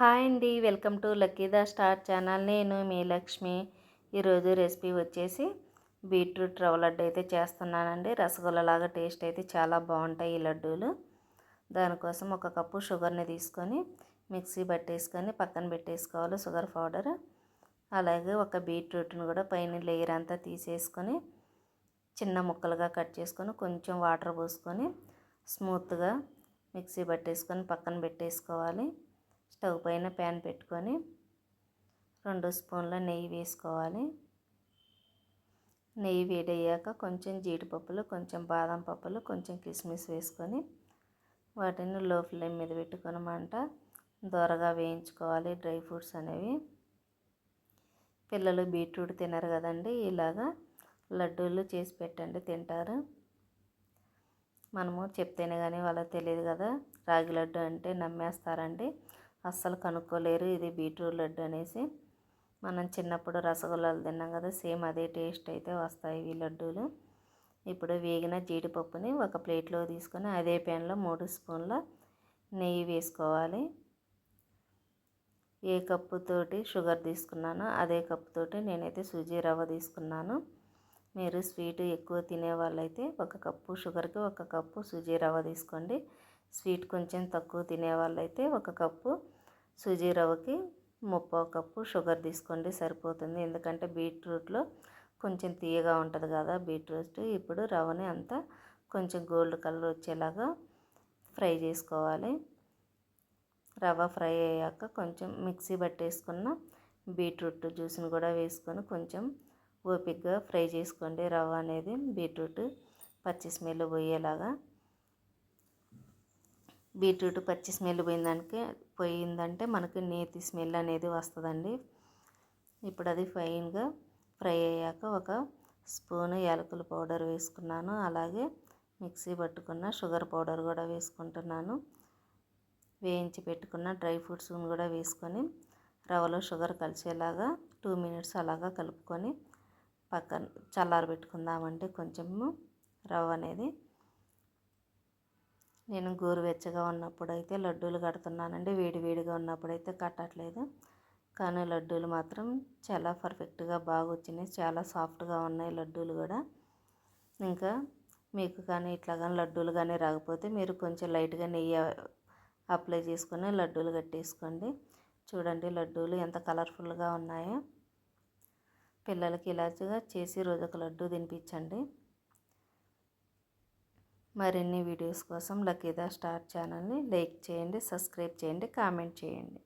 Hi అండి. Welcome to లక్కీదా star channel. నేను మీ లక్ష్మి. ఈరోజు రెసిపీ వచ్చేసి బీట్రూట్ రవ్వ లడ్డు అయితే చేస్తున్నానండి. రసగుల్లలాగా టేస్ట్ అయితే చాలా బాగుంటాయి ఈ లడ్డూలు. దానికోసం ఒక కప్పు షుగర్ని తీసుకొని మిక్సీ పట్టేసుకొని పక్కన పెట్టేసుకోవాలి షుగర్ పౌడర్. అలాగే ఒక బీట్రూట్ని కూడా పైన లేయర్ అంతా తీసేసుకొని చిన్న ముక్కలుగా కట్ చేసుకొని కొంచెం వాటర్ పోసుకొని స్మూత్గా మిక్సీ పట్టేసుకొని పక్కన పెట్టేసుకోవాలి. స్టవ్ పైన ప్యాన్ పెట్టుకొని రెండు స్పూన్ల నెయ్యి వేసుకోవాలి. నెయ్యి వేడయ్యాక కొంచెం జీడిపప్పులు కొంచెం బాదం పప్పులు కొంచెం కిస్మిస్ వేసుకొని వాటిని లో ఫ్లేమ్ మీద పెట్టుకొని మంట దోరగా వేయించుకోవాలి. డ్రై ఫ్రూట్స్ అనేవి. పిల్లలు బీట్రూట్ తినరు కదండి ఇలాగా లడ్డూలు చేసి పెట్టండి తింటారు. మనము చెప్తేనే కానీ వాళ్ళకి తెలియదు కదా రాగి లడ్డు అంటే నమ్మేస్తారండి. అస్సలు కనుక్కోలేరు. ఇది బీట్రూట్ లడ్డు అనేసి. మనం చిన్నప్పుడు రసగుల్లాలు తిన్నాం కదా సేమ్ అదే టేస్ట్ అయితే వస్తాయి ఈ లడ్డూలు. ఇప్పుడు వేగిన జీడిపప్పుని ఒక ప్లేట్లో తీసుకొని అదే ప్యాన్లో మూడు స్పూన్ల నెయ్యి వేసుకోవాలి. ఏ కప్పుతోటి షుగర్ తీసుకున్నానో అదే కప్పుతోటి నేనైతే సుజీ రవ్వ తీసుకున్నాను. మీరు స్వీట్ ఎక్కువ తినే వాళ్ళైతే ఒక కప్పు షుగర్కి ఒక కప్పు సుజీ రవ్వ తీసుకోండి. స్వీట్ కొంచెం తక్కువ తినే అయితే ఒక కప్పు సుజీ రవ్వకి ముప్పో కప్పు షుగర్ తీసుకోండి సరిపోతుంది. ఎందుకంటే బీట్రూట్లో కొంచెం తీయగా ఉంటుంది కదా బీట్రూట్. ఇప్పుడు రవ్వని అంతా కొంచెం గోల్డ్ కలర్ వచ్చేలాగా ఫ్రై చేసుకోవాలి. రవ్వ ఫ్రై అయ్యాక కొంచెం మిక్సీ పట్టేసుకున్న బీట్రూట్ జ్యూస్ని కూడా వేసుకొని కొంచెం ఓపిక్గా ఫ్రై చేసుకోండి. రవ్వ అనేది బీట్రూట్ పచ్చి స్మెల్ పోయేలాగా బీట్రూట్ పచ్చి స్మెల్ పోయిందానికి పోయిందంటే మనకి నేతి స్మెల్ అనేది వస్తుందండి. ఇప్పుడు అది ఫైన్గా ఫ్రై అయ్యాక ఒక స్పూను యాలకుల పౌడర్ వేసుకున్నాను. అలాగే మిక్సీ పట్టుకున్న షుగర్ పౌడర్ కూడా వేసుకుంటున్నాను. వేయించి పెట్టుకున్న డ్రై ఫ్రూట్స్ కూడా వేసుకొని రవ్వలో షుగర్ కలిసేలాగా టూ మినిట్స్ అలాగా కలుపుకొని పక్కన చల్లారి పెట్టుకుందామంటే కొంచెము రవ్వ అనేది నేను గోరువెచ్చగా ఉన్నప్పుడు అయితే లడ్డూలు కడుతున్నానండి. వేడి వేడిగా ఉన్నప్పుడు అయితే కట్టట్లేదు. కానీ లడ్డూలు మాత్రం చాలా పర్ఫెక్ట్గా బాగా వచ్చినాయి. చాలా సాఫ్ట్గా ఉన్నాయి లడ్డూలు కూడా. ఇంకా మీకు కానీ ఇట్లా కానీ లడ్డూలు కానీ రాకపోతే మీరు కొంచెం లైట్గా నెయ్యి అప్లై చేసుకొని లడ్డూలు కట్టేసుకోండి. చూడండి లడ్డూలు ఎంత కలర్ఫుల్గా ఉన్నాయో. పిల్లలకి ఇలాగా చేసి రోజు ఒక లడ్డు తినిపించండి. మరిన్ని వీడియోస్ కోసం లక్కీదా స్టార్ ఛానల్ని లైక్ చేయండి సబ్స్క్రైబ్ చేయండి కామెంట్ చేయండి.